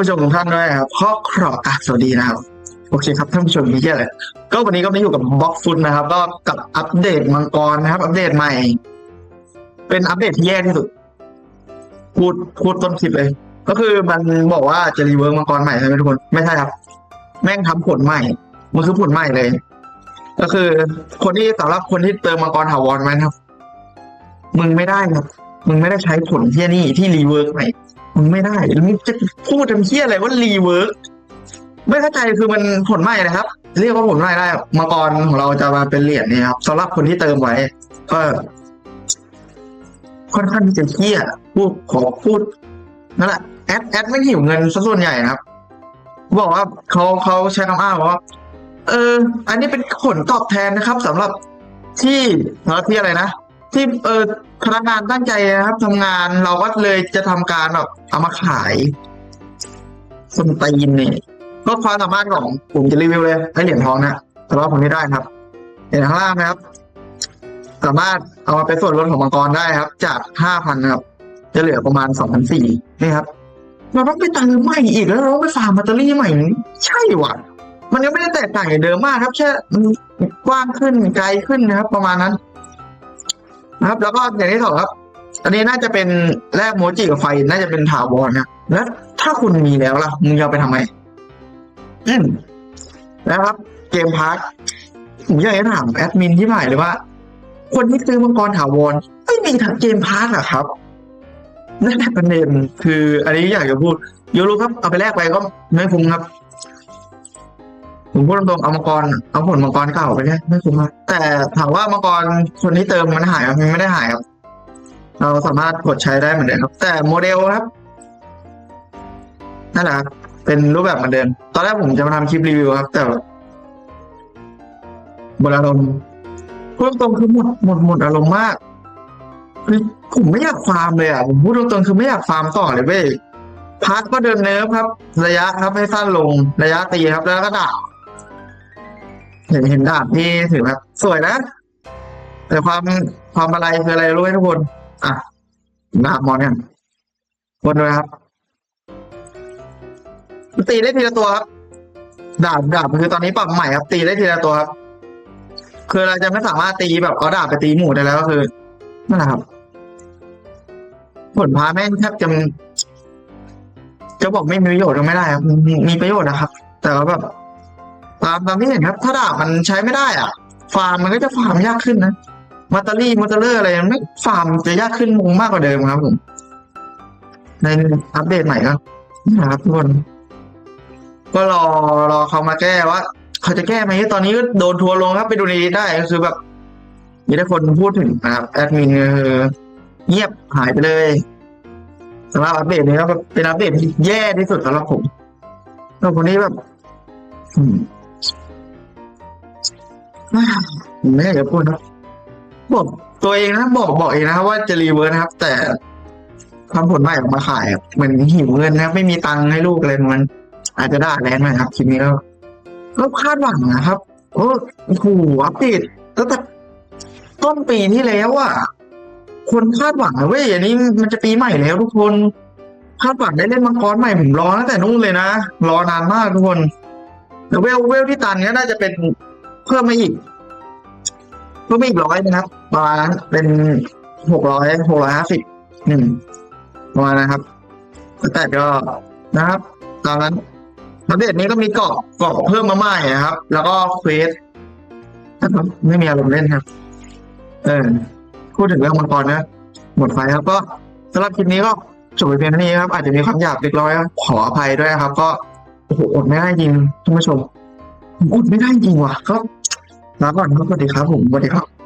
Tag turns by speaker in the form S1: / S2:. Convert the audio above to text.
S1: ผู้ชมทุกท่านด้วยครับข้อครอบอะสวัสดีนะครับ โอเคครับท่านผู้ชมมีเยอะเลยก็วันนี้ก็มาอยู่กับบล็อกฟุตนะครับ ก็กับอัปเดตมังกรนะครับ อัปเดตใหม่ เป็นอัปเดตที่แย่ที่สุด พูดพูดต้นคลิปเลย ก็คือมันบอกว่าจะรีเวิร์กมังกรใหม่ใช่ไหมทุกคน ไม่ใช่ครับ แม่งทำผลใหม่ มันคือผลใหม่เลย ก็คือคนที่สำหรับคนที่เติมมังกรถาวรไว้นะครับ มึงไม่ได้ครับ มึงไม่ได้ใช้ผลเที่ยนี่ที่รีเวิร์กใหม่มึงไม่ได้มึงจะพูดทำเที่ยอะไรว่ารีเวิร์กไม่เข้าใจคือมันผลใหม่นะครับ เรียกว่าผลใหม่ได้มังกรของเราจะมาเป็นเหรียญนี่ครับสำหรับคนที่เติมไว้ ก็ค่อนข้างที่จะเที่ยพูดขอพูดนั่นแหละแอดแอดไม่หิวเงินซะส่วนใหญ่นะครับ บอกว่าเขาเขาใช้คำอ้างว่าเออ อันนี้เป็นผลตอบแทนนะครับสำหรับที่สำหรับที่อะไรนะ ที่เออพนักงานตั้งใจนะครับทำงานเราก็เลยจะทำการแบบเอามาขายสมตีนเนี่ยก็ความสามารถของผมจะรีวิวเลยให้เหรียญทองนะแต่ว่าผมไม่ได้ครับเหรียญข้างล่างนะครับ สามารถเอามาเป็นส่วนลดของมังกรได้ครับ จากห้าพันครับ จะเหลือประมาณสองพันสี่นี่ครับเราต้องไปเติมใหม่อีกแล้วเราไปฟาร์มแบตเตอรี่ใหม่ใช่ว่ะมันก็ไม่ได้แตกต่างจากเดิมมากครับแค่กว้างขึ้นไกลขึ้นนะครับ ประมาณนั้น นะครับ แล้วก็อย่างที่สองครับ อันนี้น่าจะเป็นแรกโมจิกับไฟน่าจะเป็นถาวรนะแล้วถ้าคุณมีแล้วล่ะมึงจะเอาไปทำไมอืมนะครับ เกมพาร์ทผมอยากจะถามแอดมินที่ใหม่เลยว่า คนที่ซื้อมังกรถาวรไม่มีทางเกมพาร์ทเหรอครับนั่นแหละประเด็นคือ อันนี้อยากจะพูดโยรู้ครับเอาไปแลกไปก็ไม่คุ้มครับ ผมพูดตรงๆเอามังกรเอาผลมังกรเก่าไปเนี่ยไม่คุ้มครับแต่ถามว่ามังกรคนที่เติมมันหายไหมมันไม่ได้หายครับ เราสามารถกดใช้ได้เหมือนเดิมครับ แต่โมเดลครับนั่นแหละครับเป็นรูปแบบเหมือนเดิมตอนแรกผมจะมาทำคลิปรีวิวครับ แต่หมดอารมณ์พูดตรงๆคือหมดหมดหมดอารมณ์มากคือผมไม่อยากฟาร์มเลยอะผมพูดตรงๆคือไม่อยากฟาร์มต่อเลยเว้ยพักก็เดินเนิร์ฟครับ ระยะครับให้สั้นลงระยะตีครับ แล้วก็ดาบ เห็นเห็นดาบที่ถือครับ สวยนะ แต่ความความอะไรคืออะไรรู้ไหมทุกคน อะดาบมอนเนี่ยวนเลยครับตีได้ทีละตัวครับดาบดาบคือตอนนี้ปรับใหม่ครับ ตีได้ทีละตัวครับ คือเราจะไม่สามารถตีแบบเอาดาบไปตีหมูได้แล้วก็คือนั่นแหละครับผลพาแม่งแทบจะจะบอกไม่มีประโยชน์ก็ไม่ได้ครับมีมีประโยชน์นะครับ แต่ว่าแบบ ตามตามที่เห็นครับ ถ้าดาบมันใช้ไม่ได้อะ ฟาร์มมันก็จะฟาร์มยากขึ้นนะมาตารี่มอเตอร์อะไรมันไม่ฟาร์มจะยากขึ้นมุงมากกว่าเดิมครับผมในอัปเดตใหม่ก็นะครับทุกคนก็รอรอเขามาแก้ว่าเขาจะแก้ไหมตอนนี้ก็โดนทัวร์ลงครับไปดูในได้ก็คือแบบมีแต่คนพูดถึงนะครับแอดมินคือเงียบหายไปเลยสำหรับอัปเดตนี้ก็เป็นอัปเดตที่แย่ที่สุดสำหรับผมแล้วคนนี้แบบ ไม่อยากจะพูดนะบอกตัวเองนะบอกบอกเองนะครับว่าจะรีเวิร์สนะครับ แต่ทำผลใหม่ออกมาขายเหมือนหิวเงินนะครับไม่มีตังค์ให้ลูกอะไรมัน อาจจะด่าแรงหน่อยครับคลิปนี้ก็ก็คาดหวังนะครับโอ้โหอัปเดตตั้งแต่ต้นปีที่แล้วอะคนคาดหวังนะเว้ยอันนี้มันจะปีใหม่แล้วทุกคนคาดหวังได้เล่นมังกรใหม่ผมรอตั้งแต่นู่นเลยนะรอนานมากทุกคนแล้วเวลเวลที่ตันก็น่าจะเป็น เพิ่มมาอีกเพิ่มมาอีกร้อยนะครับประมาณนั้นเป็นหกร้อยหกร้อยห้าสิบหนึ่งประมาณนะครับแต่ก็นะครับตอนนั้นอัปเดตนี้ก็มีเกาะเกาะเพิ่มมาใหม่นะครับ แล้วก็เควสนะครับไม่มีอารมณ์เล่นครับ เออพูดถึงเรื่องมังกรนะ หมดไฟครับก็สำหรับคลิปนี้ก็จบไปเพียงเท่านี้ครับ อาจจะมีความหยาบเล็กน้อยขออภัยด้วยครับ ก็โอ้โหอดไม่ได้จริงท่านผู้ชม อดไม่ได้จริงว่ะก็ลาก่อนครับสวัสดีครับผมสวัสดีครับ